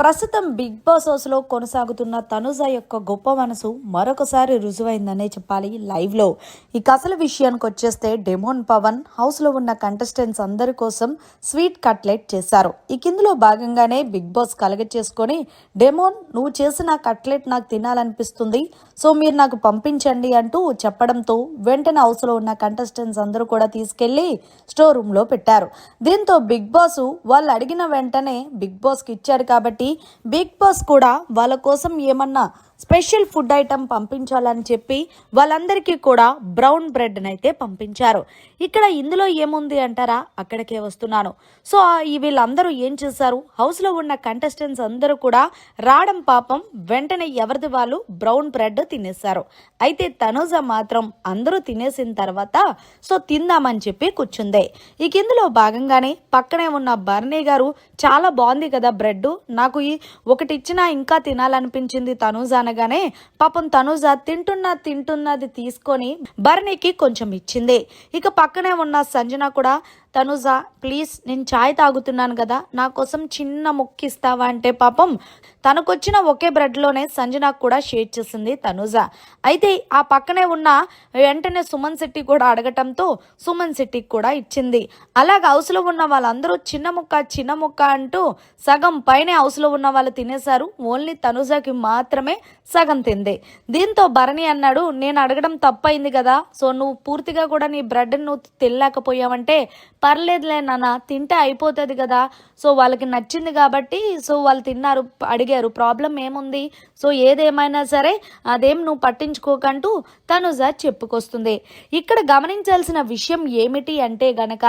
ప్రస్తుతం big boss హౌస్లో కొనసాగుతున్న తనుజ యొక్క గొప్ప మనసు మరొకసారి రుజువైందనే చెప్పాలి లైవ్లో. ఇక అసలు విషయానికి వచ్చేస్తే డెమోన్ పవన్ హౌస్లో ఉన్న కంటెస్టెంట్స్ అందరి కోసం స్వీట్ కట్లెట్ చేశారు. ఇక ఇందులో భాగంగానే బిగ్ బాస్ కలగ చేసుకొని డెమోన్ నువ్వు చేసిన కట్లెట్ నాకు తినాలనిపిస్తుంది సో మీరు నాకు పంపించండి అంటూ చెప్పడంతో వెంటనే హౌస్లో ఉన్న కంటెస్టెంట్స్ అందరూ కూడా తీసుకెళ్ళి స్టోర్ రూమ్లో పెట్టారు. దీంతో బిగ్ బాస్ వాళ్ళు అడిగిన వెంటనే బిగ్ బాస్కి ఇచ్చారు కాబట్టి బిగ్ బాస్ కూడా వాళ్ళ కోసం ఏమన్నా స్పెషల్ ఫుడ్ ఐటమ్ పంపించాలని చెప్పి వాళ్ళందరికీ కూడా బ్రౌన్ బ్రెడ్ అయితే పంపించారు. ఇక్కడ ఇందులో ఏముంది అంటారా? అక్కడికే వస్తున్నాను. సో వీళ్ళందరూ ఏం చేశారు? హౌస్లో ఉన్న కంటెస్టెంట్స్ అందరూ కూడా రావడం పాపం వెంటనే ఎవరిది వాళ్ళు? బ్రౌన్ బ్రెడ్ తినేశారు. అయితే తనుజ మాత్రం అందరూ తినేసిన తర్వాత సో తిందామని చెప్పి కూర్చుంది. ఇక ఇందులో భాగంగానే పక్కనే ఉన్న బర్నీ గారు చాలా బాగుంది కదా బ్రెడ్ నాకు ఈ ఒకటి ఇచ్చినా ఇంకా తినాలనిపించింది తనూజ అనగానే పాపం తనూజ తింటున్నా తింటున్నది తీసుకొని బర్నీకి కొంచెం ఇచ్చింది. ఇక పక్కనే ఉన్న సంజన కూడా తనుజ ప్లీజ్ నేను చాయ్ తాగుతున్నాను కదా నా కోసం చిన్న ముక్కు ఇస్తావా? అంటే పాపం తనకొచ్చిన ఒకే బ్రెడ్లోనే సంజనకు కూడా షేర్ చేసింది తనుజ. అయితే ఆ పక్కనే ఉన్న వెంటనే సుమన్ శెట్టి కూడా అడగటంతో సుమన్ శెట్టికి కూడా ఇచ్చింది. అలాగ హౌస్లో ఉన్న వాళ్ళందరూ చిన్న ముక్క చిన్న ముక్క అంటూ సగం పైనే హౌస్లో ఉన్న వాళ్ళు తినేశారు. ఓన్లీ తనుజకి మాత్రమే సగం తింది. దీంతో భరణి అన్నాడు నేను అడగడం తప్పైంది కదా సో నువ్వు పూర్తిగా కూడా నీ బ్రెడ్ నువ్వు తినలేకపోయావంటే పర్లేదులే నాన్న తింటే అయిపోతుంది కదా. సో వాళ్ళకి నచ్చింది కాబట్టి సో వాళ్ళు తిన్నారు అడిగారు ప్రాబ్లం ఏముంది? సో ఏదేమైనా సరే అదేం నువ్వు పట్టించుకోకంటూ తనుజ చెప్పుకొస్తుంది. ఇక్కడ గమనించాల్సిన విషయం ఏమిటి అంటే గనక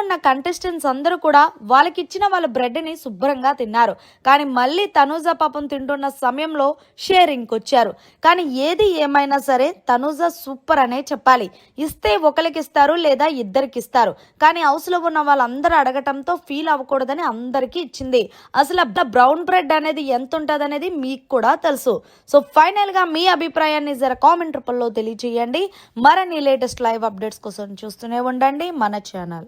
ఉన్న కంటెస్టెంట్స్ అందరూ కూడా వాళ్ళకి ఇచ్చిన వాళ్ళ బ్రెడ్ని శుభ్రంగా తిన్నారు. కానీ మళ్ళీ తనుజ పాపం తింటున్న సమయంలో షేరింగ్కి వచ్చారు కానీ ఏది ఏమైనా సరే తనుజ సూపర్ అనే చెప్పాలి. ఇస్తే ఒకరికి ఇస్తారు లేదా ఇద్దరికి ఇస్తారు కానీ హౌస్లో ఉన్న వాళ్ళందరూ అడగటంతో ఫీల్ అవ్వకూడదని అందరికీ ఇచ్చింది. అసలు బ్రౌన్ బ్రెడ్ అనేది ఎంత ఉంటుంది అనేది మీకు కూడా తెలుసు. సో ఫైనల్గా మీ అభిప్రాయాన్ని జర కామెంట్ రూపంలో తెలియజేయండి మరిన్ని లేటెస్ట్ లైవ్ అప్డేట్స్ కోసం చూస్తూనే ఉండండి మన ఛానల్